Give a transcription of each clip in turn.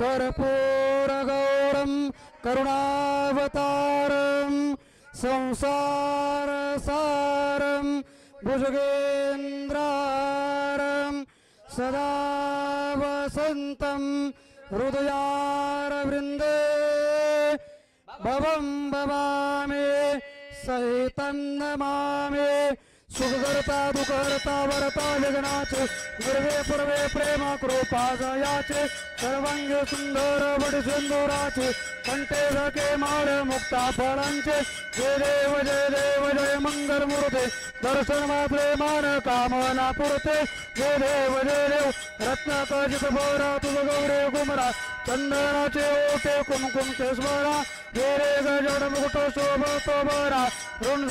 कर्पूरगौरं करुणावतारं संसारसारं भुजगेन्द्रारं सदा वसन्तं हृदयारवृन्दे भवं भवामि सहितं नमामि सुखकर्ता दुःखहर्ता वरता जगनाचे गुरवे पुरवे प्रेम कृपा जयाचे सर्वांग सुंदर वड सिंदुराचे कंटे धके माळ मुक्ता फळांचे. जय देव जय देव जय मंगल मूर्ते दर्शन मात्रे मान कामना पुरते. जय देव जय देव रत्न कजित भोरा तुझ गौरे गुमरा चंदनाचे ओटे कुमकुम केसवरा वेरे गजड मुकुट शोभत बरा ऋण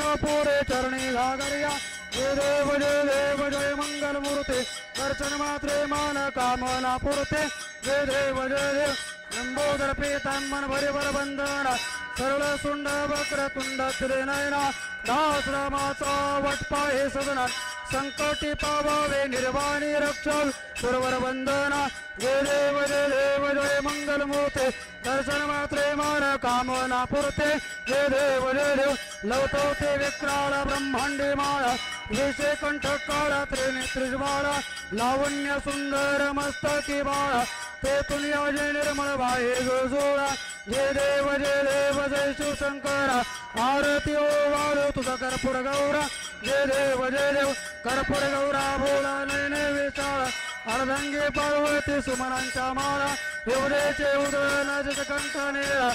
न पुरे चरणी घागरिया जय देव जय देव जय मंगल मूर्ते दर्शन मात्रे मान कामना पुरते जय देव जय देव लंबोदर पीतांबन भरिवर बंधना सरळ सुंड वक्र तुंड नयना दासरामाचा वटपा हे सदना संकटी पावावे निर्वाणी रक्षण सुरवर वंदना जय देव जय देव जय मंगल मूर्ते दर्शन मात्रे मन कामना पुरते हे देव जय देव लवतवते विक्राळ ब्रह्मांडी माळा विषय कंठ काळा त्रिनेत्री बाळा लावण्य सुंदर मस्तकी बाळा ते तुनिया जय निर्मळ बाहे जोळा जय देव जय देव जय शिवशंकरा आरती ओ वाळू तुझा कर्पूर गौरा। जय देव जय देव कर्पूर गौरा भोळा नयने विचारा अर्धांगी पार्वती सुमनांच्या माळा एवढेचे उदय नजत कंठ निळा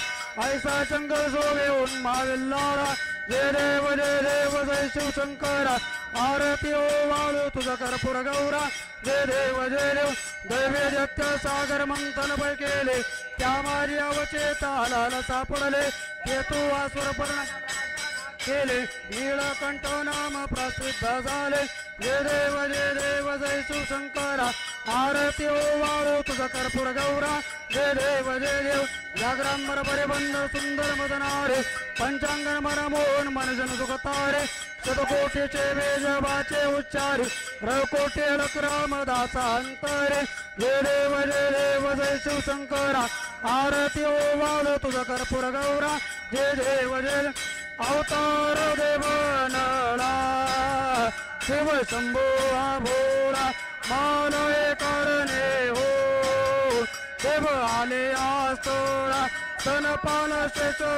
ऐसा चंगल सोवे उन्माविल्लाळा जे देव जे देव जय शिवशंकरा आरती ओ वाळू तुझा कर्पूर गौरा. जे देव जय देव दैवे जत्य सागर मंथन पै केले. त्या माझी अवचेता लाल सापडले. ते तू आस्वर पर्ण केले. नीळकंठ नाम प्रसिद्ध झाले. जय देव जय देव जय शिवशंकरा आरती हो ओ वाळू तुझा कर्पूर गौरा. जय देव जय देव जागरांबर बंद सुंदर मदनारे पंचांगण मनमोहन मनजन सुखतारे. शतकोटीचे वेजबाचे उच्चारे रकोटे रामदासा अंतरे. जय देव जय देव जय शिवशंकरा आरती हो ओ वाळू तुझा कर्पूर गौरा. जय देव जय देव अवतार शिव शंभो हा भोळा मानय करणे हो. शिव आले आस्तोळा तनपान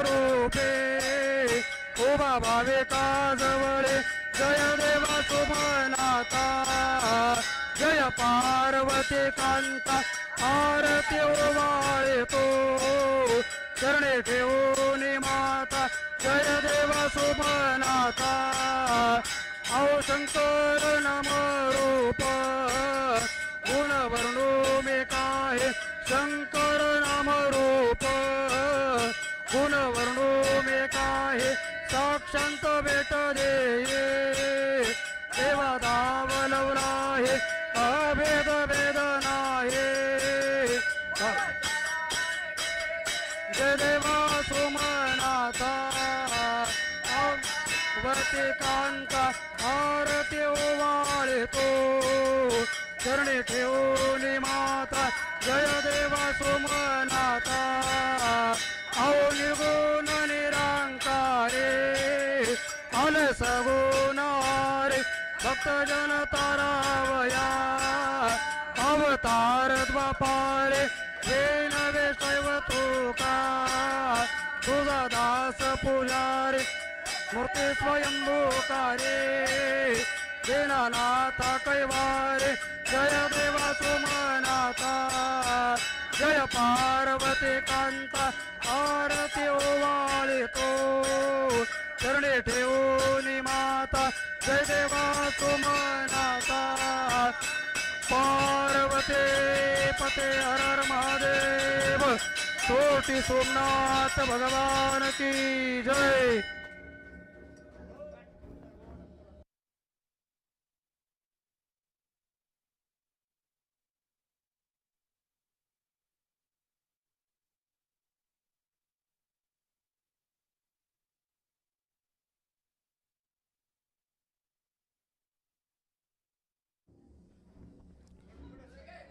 रूपे उभा भावे जवळे जय देवा सुमनाता जय पार्वती कांता आरती ओवाळे तो चरणे ठेवून माता जय देवा सुमनाता औ शंकर नम रूप गुण वर्णो मे काय शंकर नाम रूप गुण वर्णो मे काय साक्षांत भेट दे वरती कांता आरती ओवाळतो चरणी ठेवून माता जय देवा सुमनाथा. औ निर्गुण निरांकारे अनस गुणारे भक्त जन तारावया. अवतार द्वापारे हे नवे शैव तुका. तुझा दास पुजारे मूर्ती स्वयंभूकारे दीनानाथा कैवारे। जय देवा सुमनाथा। जय पार्वती कांता आरती ओवाळितो। चरणे ठेवून माता। जय देवा सुमनाथा। पार्वती पते हर हर महादेव। सोटी सोमनाथ भगवान की जय।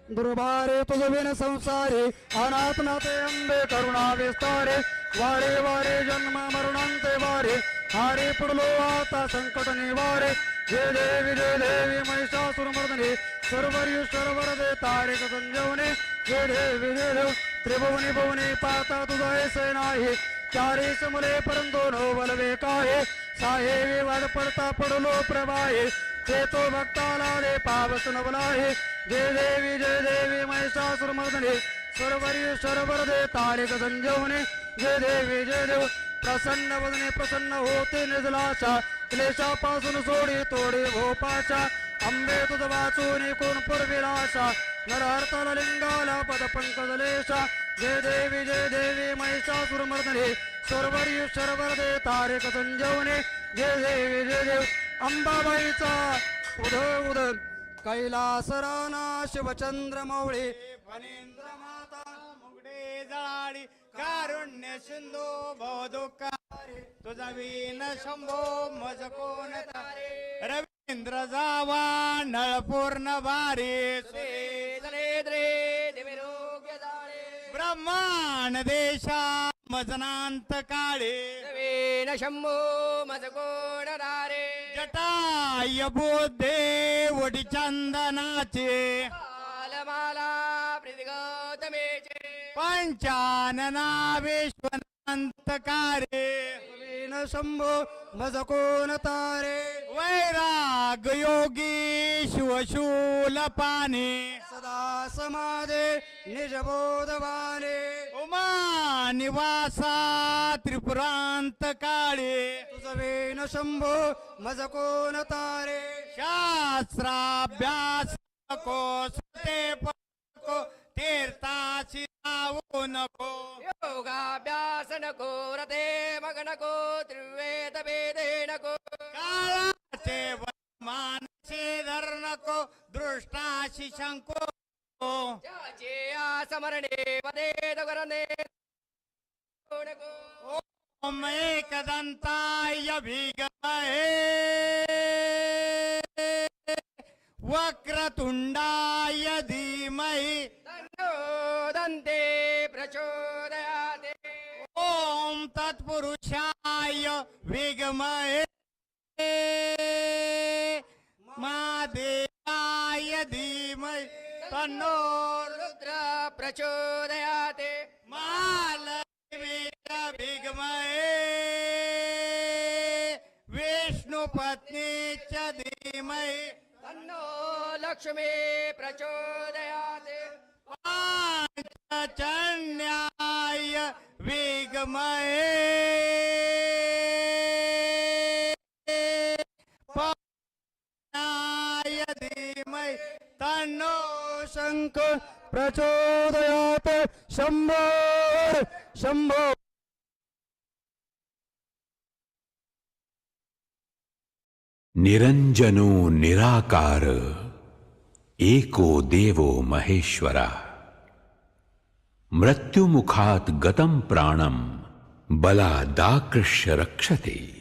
दुर्भारे तुझविन संसारे अनाथ अंबे करुणा विस्तारे वारे वारे जन्म मरणांते वारे हारे पुढलो आता संकट निवारे जय देवी जय देवी महिषासुर मर्दने सर्वर्यु सर्वर दे तारिक संजवने जय देवी जय देव त्रिभुवनी भुवनी पाता तुझा ऐसे नाही चारे मुले परंतु नो बलवे काहे साहेबी वाद पडता पडलो प्रवाहे. ते तो भक्ताला दे पावस नवलाहे जय देवी जय देवी महिषासुर मर्दने. सर्वरी सर्वर दे तारिक संजीवने जय देवी जय देव. प्रसन्न वदने प्रसन्न होते निजलाशा क्लेशापासून सोडी तोडी भोपाशा. अंबे तुझ वाचून कोण पुरविलाशा नरहर्तल लिंगाला पद पंकजलेशा जय देवी जय देवी महिषासुर सर्वर्यु सर्वर दे तारिक संजीवने जय देवी जय देव अंबाबाईचा उद उद कैलास राणा शिवचंद्र मौळी फणींद्र माता मुगडे जळाडी कारुण्य सिंधू भवदुःखारे. तुझा वीन शंभो मज कोण तारे? रवींद्र जावा नळ पूर्ण भारी ब्रह्मांड देशा मजनांत काळे शंभो मज कोण दारे जटाय बुद्धे वडी चंदनाचे कालमाला प्रतिगौतमेचे। पंचानना विश्वनांत कारे शंभो मज कोण तारे वैराग योगी शिवशूल पाने समाधे निजबोधवाने उमा निवासा त्रिपुरांत काळे। तुझ वीण शंभो मज कोण तारे। शास्त्राभ्यास नको सुते पको तीर्थाची जाऊ नको। योगाभ्यास नको रथे मग नको त्रिवेद वेदे नको। काळाचे मानसे धर नको दृष्टाशी शंको ज्याचे आसमरणे पदे करणे नको ओम एकदंताय भीगमहे वक्रतुंडाय धीमहि तन्नो प्रचोदयाते। महालक्ष्मीच विगमहे विष्णुपत्नीच धीमहि। तन्नो लक्ष्मी प्रचोदयाते। पाञ्चन्याय विगमहे पाञ्चन्याय धीमहि। तन्नो शंख प्रचोदयात शंभो शंभो निरञ्जनो निराकार एको देवो महेश्वरा। मृत्युमुखात् गतं प्राणं बलादाकृष्य रक्षते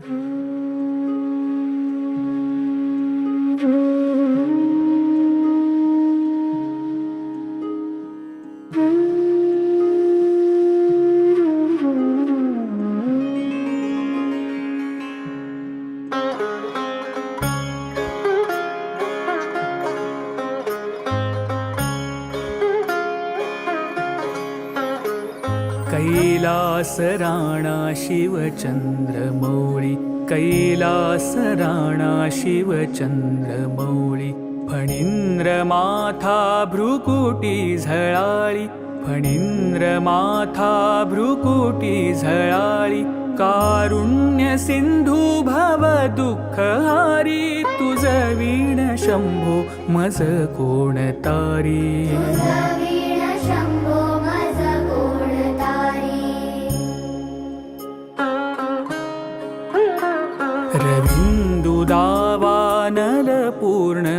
Mm-hmm. शिवचंद्र शिवचंद्रमौळी कैलास राणा शिवचंद्रमौळी फणींद्र माथा भ्रुकुटी झळाळी फणींद्र माथा भ्रुकुटी झळाळी कारुण्य सिंधू भव दुःखहारी तुझ वीण शंभो मज कोण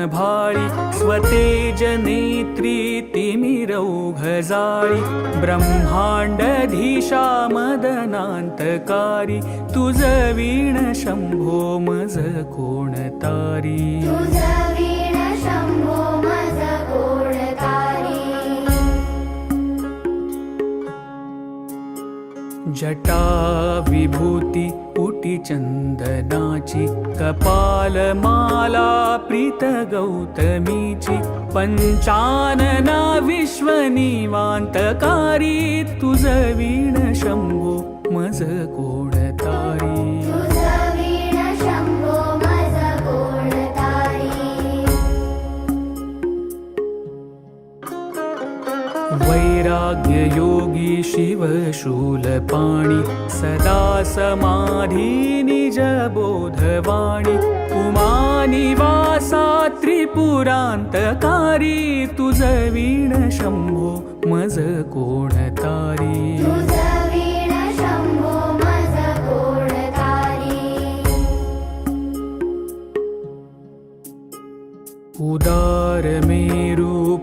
भाळी स्वतेज नेत्री तिमिरौघ जाळी ब्रह्मांडधीशा मदनांतकारी तुझ वीण शंभो मज कोण तारी? तुझ वीण शंभो मज कोणतारी जटा विभूती उटी चंदनाची कपालमाला प्रीत गौतमीची पंचानना विश्वनिवांतकारी तुज वीण शम्भो मज कोणतारी योगी शिव शूलपाणि सदा समाधी निज बोधवाणी उमानिवासा त्रिपुरान्तकारी तुझ वीण शंभो मज कोणतारी तुझ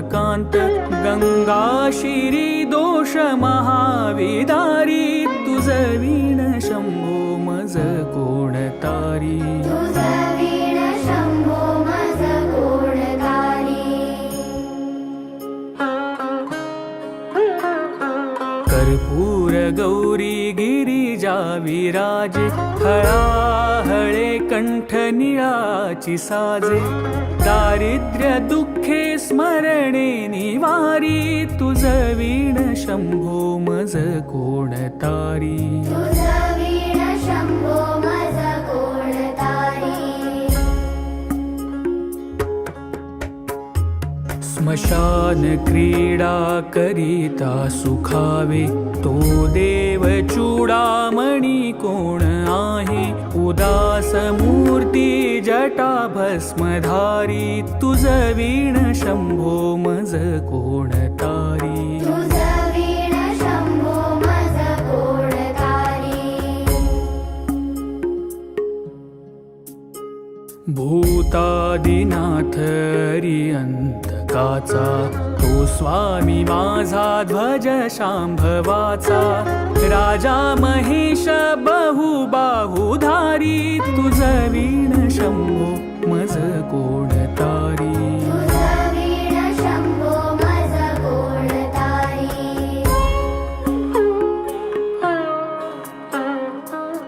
सोमकान्त गङ्गाशिरी दोष महाविदारी. तुझ वीण शम्भो मज कोणतारी तुझ वीण शंभो मज कोणतारी कर्पूर गौरी गिरिजा विराजे हळाहळे कंठ निळाची साजे. दारिद्र्य दुःखे स्मरणे निवारी तुझ वीण शंभो मज मज कोणतारी स्मशान क्रीडा करिता सुखावे तो देव चूडामणी कोण आहे? उदास मूर्ती जटा भस्मधारी तुझ वीण शंभो मज कोण तारी तुझ वीण शंभो मज कोणतारी? भूतादिनाथ अंतकाचा तो स्वामी माझा ध्वज शांभवाचा. राजा महेश बहुबाहुधारी तुझ वीण शंभो मज कोण तारी?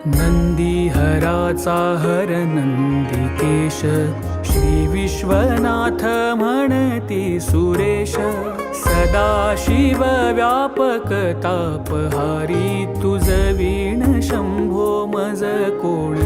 नंदीहराचा हर नंदिकेश श्री विश्वनाथ म्हणती सुरेश सदा शिव व्यापक तापहारी तुझ वीण शंभो मज कोण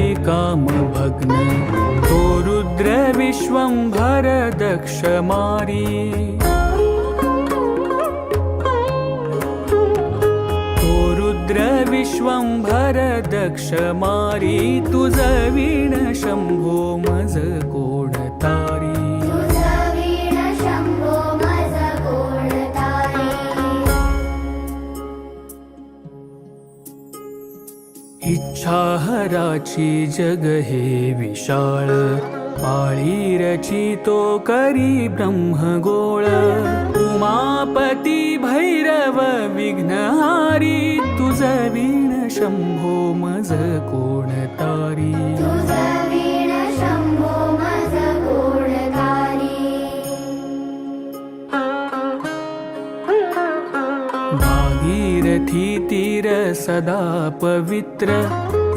काम भग्न। तो रुद्र विश्वंभर दक्ष मारी। तो रुद्र विश्वंभर दक्ष मारी। तुझ वीण शंभो मज को हराची जग हे विशाळ. पाळी रचितो करी ब्रह्मगोळ. उमापती भैरव विघ्नहारी. तुझ वीण शंभो मज कोण तारी. भागीरथी तीर सदा पवित्र.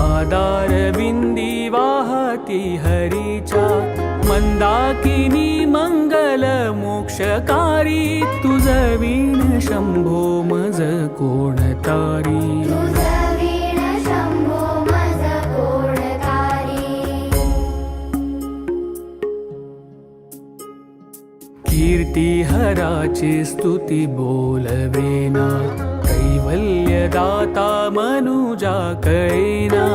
पादार बिंदी वाहती हरीच्या मंदाकिनी मंगल मोक्षकारी तुझ वीण शंभो मज कोण तारी? तुझ वीण शंभो मज कोणकारी कीर्ती हराची स्तुती बोलवेना कैवल्यदाता मनुजा कळेना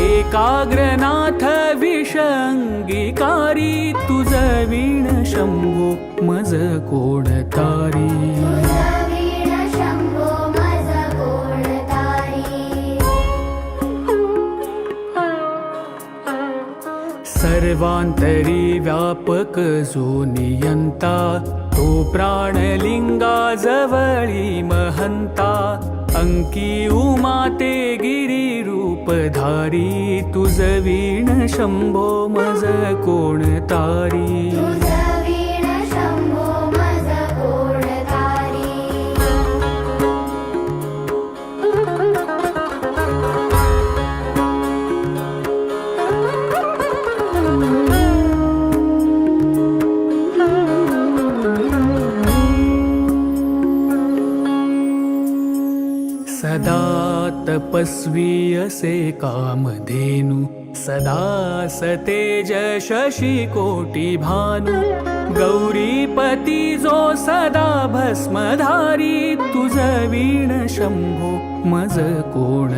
एकाग्रनाथ विषंगीकारी तुझ वीण शंभो मज कोण तारी तुझ वीण शंभो मज कोणकारी सर्वांतरी व्यापक जो नियंता तो प्राणलिंगा जवळी महंता अंकी उमाते गिरी रूपधारी तुझ वीण शंभो मज कोण तारी? तपस्वी असे कामधेनु सदा सतेज शशी कोटी भानु। गौरीपती जो सदा भस्मधारी तुझ वीण शंभो मज कोण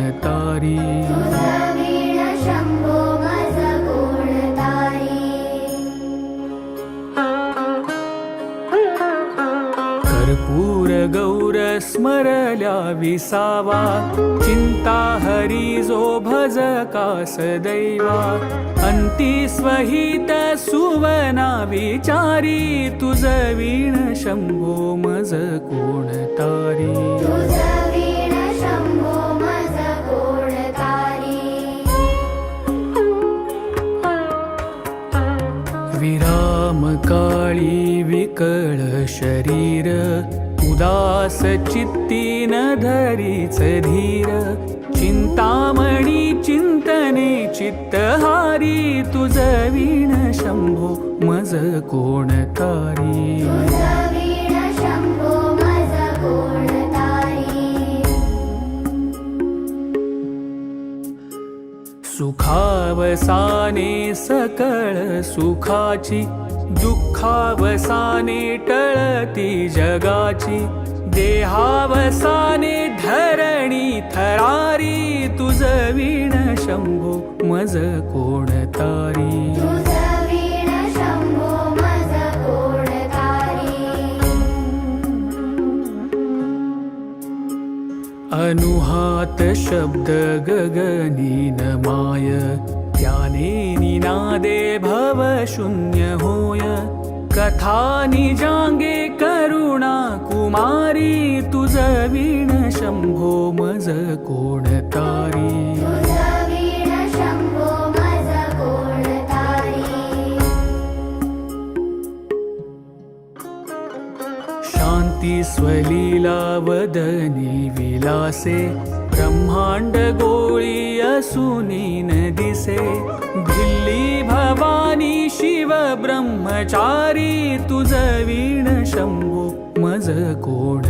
कर्पूर गौर स्मरल्या विसावा चिंता हरी जो भज कास दैवा अंती स्वहित सुवना विचारी तुझ वीण शंभो मज कोण तारी। तुझ वीण शंभो मज कोणकारी विराम काळी विकळ शरीर उदास चित्ती न धरीच धीर चिंतामणी चिंतने चित्तहारी तुझ वीण शंभो मज कोण तारी? सुखावसाने सकळ सुखाची दुःखावसाने टळती जगाची. देहावसाने धरणी थरारी तुझ वीण शंभो मज कोण तारी? तुझ वीण शंभो मज कोणकारी अनुहात शब्द गगनीन माय त्याने निनादे भव शून्य होय. कथा निजांगे करुणा कुमारी तुझ वीण शंभो मज कोण तारी? शांती स्वलीला वदनी विलासे ब्रह्मांड गोळी असुनी न दिसे. भिल्ली भवानी शिव ब्रह्मचारी तुझ वीण शंभू मज कोण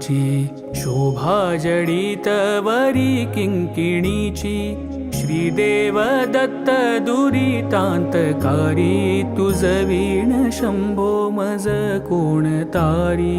जगदंबेची शोभा जडितवरी किङ्किणीची श्रीदेवदत्त दुरितान्तकारी तुजवीण शम्भो मज कोण कोणतारी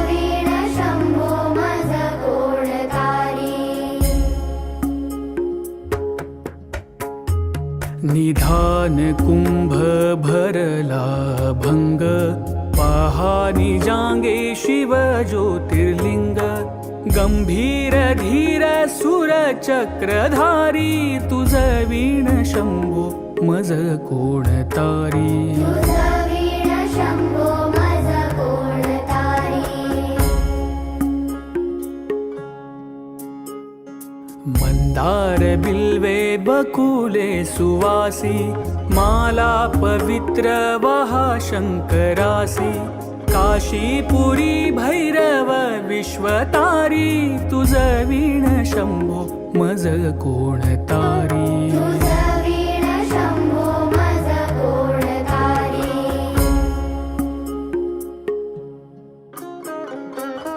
निधान कुंभ भरला भंग पहानी जांगे शिव ज्योतिर्लिंग गंभीर धीर सुर चक्रधारी तुझ वीण शंभू मज कोण तारी? मंदार बिल्वे बकुले सुवासी माला पवित्र वहा शंकरासी। काशीपुरी भैरव विश्वतारी तुझ वीण शंभो मज कोण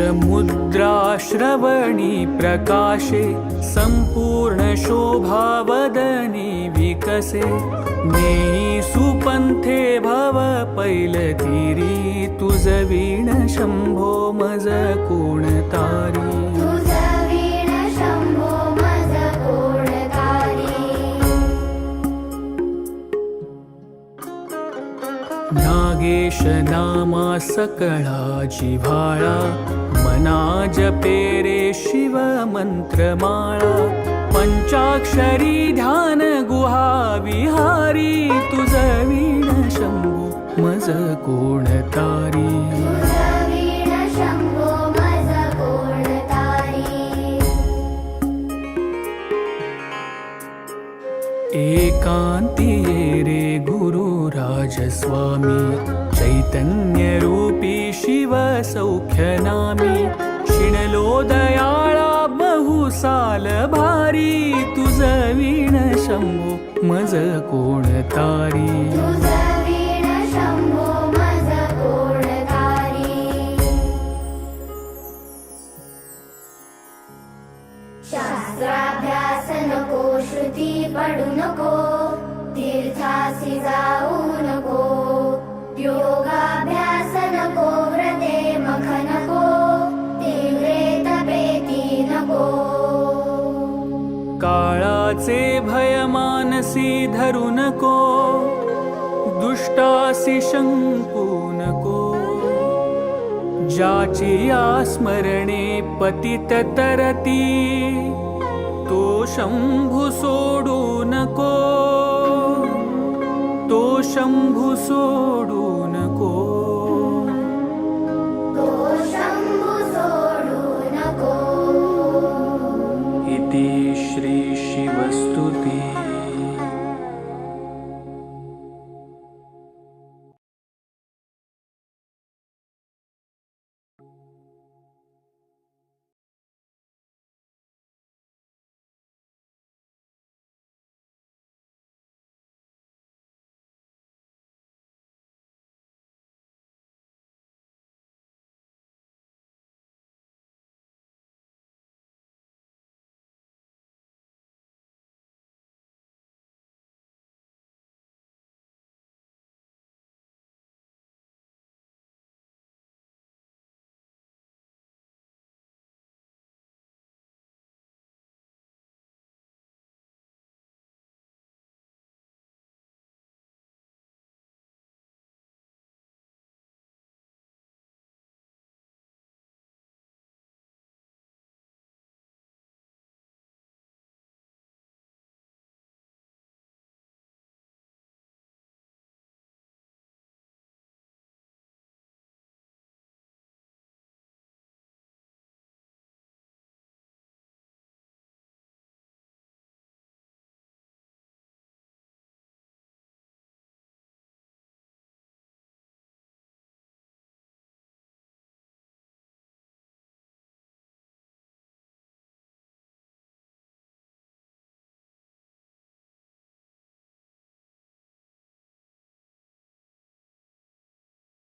अलक्ष मुद्रा श्रवणी प्रकाशे संपूर्ण शोभा वदनी विकसे। नेई सुपंथे भव पैलतीरी तुझ वीण शंभो मज कोण तारी। तुझ वीण शम्भो मज कोणतारी नागेश नामा सकळा जिव्हाळा मना जपे रे शिव मंत्रमाळा पंचाक्षरी ध्यान गुहा विहारी तुझ वीण शंभू मज कोण तारी? शम्भो मज कोणतारी एकांती रे गुरु चैतन्यरूपी शिव सौख्यनामी दयाळा बहुसाल भारी तुझ वीण शंभो मज कोण तारी? शंकू नको. ज्याची स्मरणे पतित तरती तो शंभू सोडू नको. तो शंभू सोडू